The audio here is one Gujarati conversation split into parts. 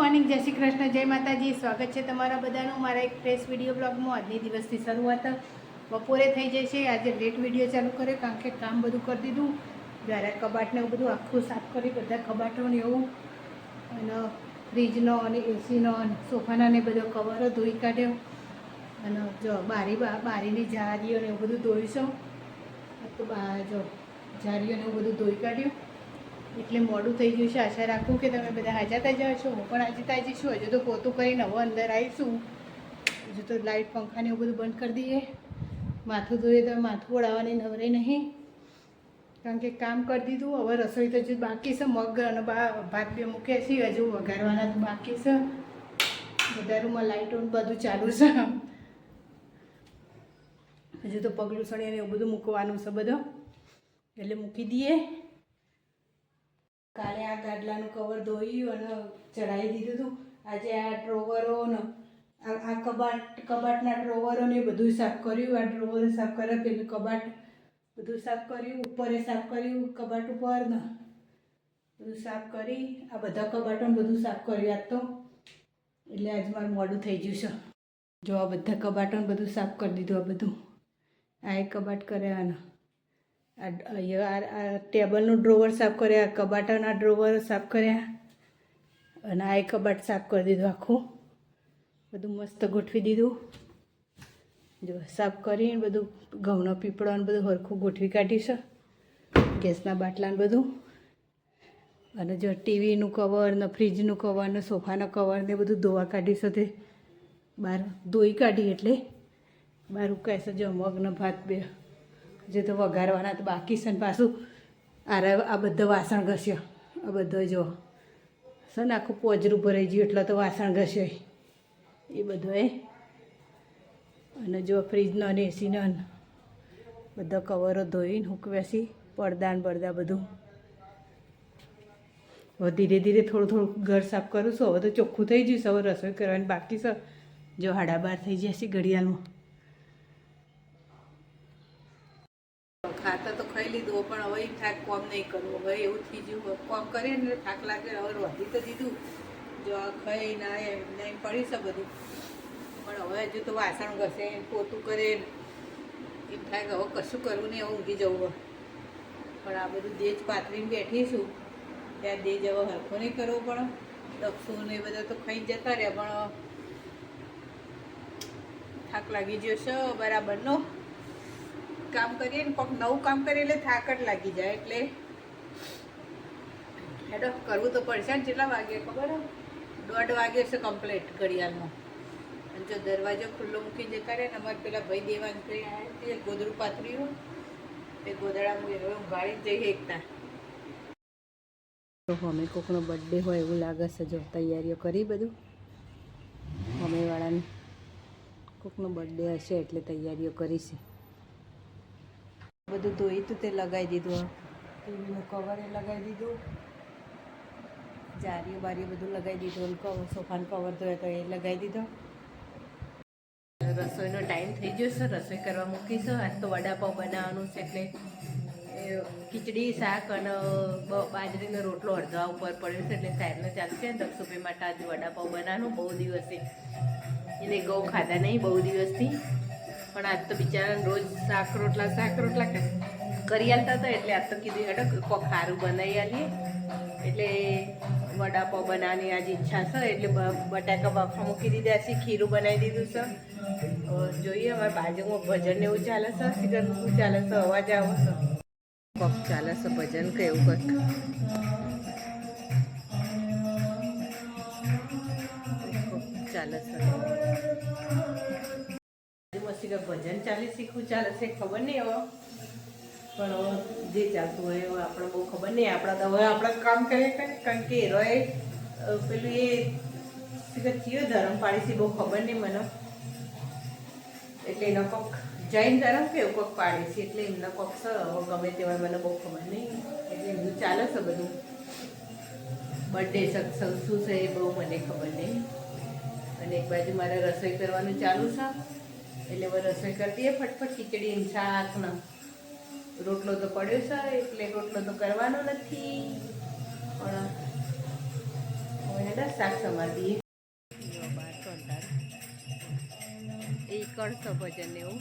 મોર્નિંગ, જય શ્રી કૃષ્ણ, જય માતાજી. સ્વાગત છે તમારા બધાનું મારા એક ફ્રેશ વીડિયો બ્લોગમાં આજની દિવસથી શરૂઆત બપોરે થઈ છે. આજે લેટ વીડિયો ચાલુ કર્યો, કારણ કે કામ બધું કરી દીધું. જ્યારે કબાટને એવું બધું આખું સાફ કરી બધા કબાટોને એવું. અને ફ્રીજનો અને એસીનો અને સોફાના ને બધો કવરો ધોઈ કાઢ્યો. અને જો બારી બારીની જારીઓને એવું બધું ધોઈશું. તો બા, જો જારીઓને એવું બધું ધોઈ કાઢ્યું. એટલે મોડું થઈ ગયું છે. આશા રાખું કે તમે બધા હાજર તાજા છો હું પણ આજે તાજી છું. હજુ તો પોતું કરીને હવે અંદર આવીશું. હજુ તો લાઇટ પંખાને એવું બધું બંધ કરી દઈએ. માથું ધોઈએ તો માથું ઓળાવવાની નવરે નહીં. કારણ કે કામ કરી દીધું. હવે રસોઈ તો હજુ બાકી છે. મગ અને ભાત બે મૂક્યા છે. હજુ વઘારવાના તો બાકી છે. બધા રૂમમાં લાઇટો ને બધું ચાલુ છે. હજુ તો પગલું સણી એવું બધું મૂકવાનું છે બધું. એટલે મૂકી દઈએ. કાલે આ ગાડલાનું કવર ધોયું અને ચડાવી દીધું હતું આજે આ ડ્રોવરો ને આ કબાટ, કબાટના ડ્રોવરો ને બધું સાફ કર્યું. આ ડ્રોવર સાફ કર્યા પેલું કબાટ બધું સાફ કર્યું, ઉપરે સાફ કર્યું, કબાટ ઉપર ને બધું સાફ કરી. આ બધા કબાટોને બધું સાફ કર્યું આજ તો. એટલે આજ મારું મોડું થઈ ગયું છે. જો આ બધા કબાટોને બધું સાફ કરી દીધું આ બધું. આ એક કબાટ કર્યા આ ટેબલનું ડ્રોવર સાફ કર્યા કબાટાના ડ્રોવર સાફ કર્યા અને આ કબાટ સાફ કરી દીધું આખું. બધું મસ્ત ગોઠવી દીધું. જો સાફ કરીને બધું ઘઉંનો પીપળો ને બધું હરખું ગોઠવી કાઢીશું ગેસના બાટલા ને બધું. અને જો ટીવીનું કવર ને ફ્રીજનું કવર ને સોફાનો કવર ને બધું ધોવા કાઢીશું તે. બહાર ધોઈ કાઢી એટલે. બહાર ઉકાય જો મગ ભાત બે. જે તો વઘારવાના તો બાકી છે ને પાછું. આ આ બધા વાસણ ઘસ્યો. આ બધો જો. છે ને આખું પોજરું ભરાઈ ગયું, એટલે તો વાસણ ઘસ્યો. એ બધો એ. અને જો ફ્રીજનો અને એસીનો બધા કવરો ધોઈને હુકવ્યાસી પડદા ને પડદા બધું. હવે ધીરે ધીરે થોડું થોડું ઘર સાફ કરું છું. હવે તો ચોખ્ખું થઈ ગયું હવે રસોઈ કરવાની બાકી છે. જો હાડા બાર થઈ જશે ઘડિયાળમાં. ખાતા તો ખાઈ લીધું, પણ હવે એમ થાક કોમ નહીં કરવું. હવે એવું થઈ ગયું કોમ કરીએ ને થાક લાગે, હવે રોધી તો દીધું. જો ખાઈ ના એમ ને એમ પડી છે બધું. પણ હવે હજુ તો વાસણ ઘસે, પોતું કરે એમ થાય હવે કશું કરવું નહીં, હવે ઊંઘી જવું પણ આ બધું દેજ પાથરીને બેઠી છું. ત્યાં દેજ હવે હરખો નહીં કરવો પણ દક્ષું ને એ બધા તો ખાઈ જતા રહ્યા, પણ થાક લાગી ગયો છે બરાબરનો કામ કરીએ ને કોઈક નવું કામ કરીએ એટલે થાક જ લાગી જાય એટલે હેડો, કરવું તો પડશે ને કેટલા વાગે, ખબર? દોઢ વાગે છે કમ્પ્લીટ ઘડિયાળમાં અને જો દરવાજો ખુલ્લો મૂકી જતા રહે ને, અમારે પેલા ભાઈ દેવાન કરી ગોદડું પાથર્યું. તે ગોદડા હું હવે ઉઘાડી જઈએ એકતા. તો અમે કોકનો બર્થડે હોય એવું લાગે છે, જો તૈયારીઓ કરી બધું? અમે વાળાની કોકનો બર્થડે હશે એટલે તૈયારીઓ કરી બધું ધોઈ તું તે લગાવી દીધું ટીવીનું કવર એ લગાવી દીધું. જારીઓ બારીઓ બધું લગાવી દીધું કવર સોફાનું કવર ધોયો તો એ લગાવી દીધો. રસોઈનો ટાઈમ થઈ ગયો છે રસોઈ કરવા મૂકીશું. આજ તો વડાપાવ બનાવવાનું છે એટલે એ ખીચડી શાક અને બાજરીનો રોટલો અડધા ઉપર પડ્યો છે એટલે સાહેબને ચાલશે. દક્ષુભાઈ માટે આજે વડાપાવ બનાવવાનું બહુ દિવસે. એને ગૌ ખાધા નહીં બહુ દિવસથી. પણ આજ તો બિચારા રોજ શાક રોટલા શાક રોટલા કરી આલતા હતા એટલે આજ તો કીધું હેડો કોક ખારું બનાવી આલીએ. એટલે વડાપાવ બનાવવાની આજ ઈચ્છા છે, એટલે બટાકા બાફા મૂકી દીધા છે, ખીરું બનાવી દીધું છે. જોઈએ અમારે બાજુમાં ભજન ને એવું ચાલે છે સિગર શું ચાલે છે, અવાજ આવો છે. કોક ચાલે છે ભજન કે એવું કંઈક? ચાલે છે. બાજુમાં ભજન ચાલી, શીખવું ચાલે છે, ખબર નહીં હવે. પણ જે ચાલતું હોય એવું આપણે બહુ ખબર નહીં. આપણા તો હવે આપણા કામ કરીએ. કારણ કે એરોએ પેલું એ કયો ધર્મ પાડી છે બહુ ખબર નહીં મને. એટલે એનો કોક જૈન ધર્મ કે એવું કોક પાડે છે, એટલે એમના કોક સર હવે ગમે તે હોય મને બહુ ખબર નહીં. એટલે એમનું ચાલે છે બધું. બર્થડે સત્સંગ શું છે એ બહુ મને ખબર નહીં. અને એક બાજુ મારે રસોઈ કરવાનું ચાલુ છે. એટલે હવે રસોઈ કરતી એ ફટફટ ખીચડી ને શાક રોટલો તો પડ્યો છે એટલે રોટલો તો કરવાનો નથી. પણ હવે શાક સમાર દઈએ. એ કરશો ભજન એવું?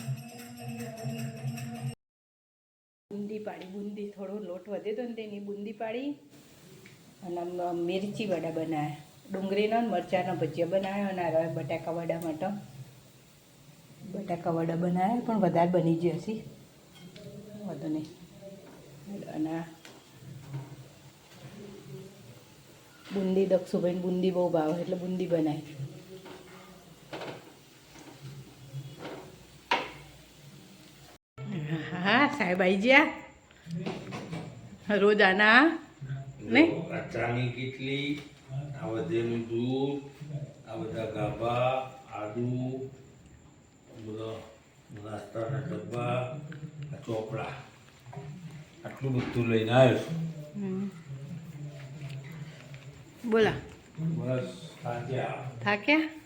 બુંદી પાડી બુંદી થોડો લોટ વધે તો ને તેની બુંદી પાડી. અને મિરચી વડા બનાવ્યા ડુંગળીનો મરચાંના ભજીયા બનાવ્યો અને બટાકા વડા માટે બટાકા વડા બનાવ્યા પણ વધારે બની જશે વધુ નહીં. અને બુંદી, દક્ષુભાઈને બુંદી બહુ ભાવે એટલે બુંદી બનાવી. હા, સાહેબ આવી ગયા? રોજ આના ને? આ ચાની કીટલી? આ વધેલું દૂધ, આ બધા ગાભા, આદુ બધા નાસ્તાના ડબ્બા ચોપડા. આટલું બધું લઈને આવ્યો છું. બોલા. બસ થાક્યા. થાક્યા?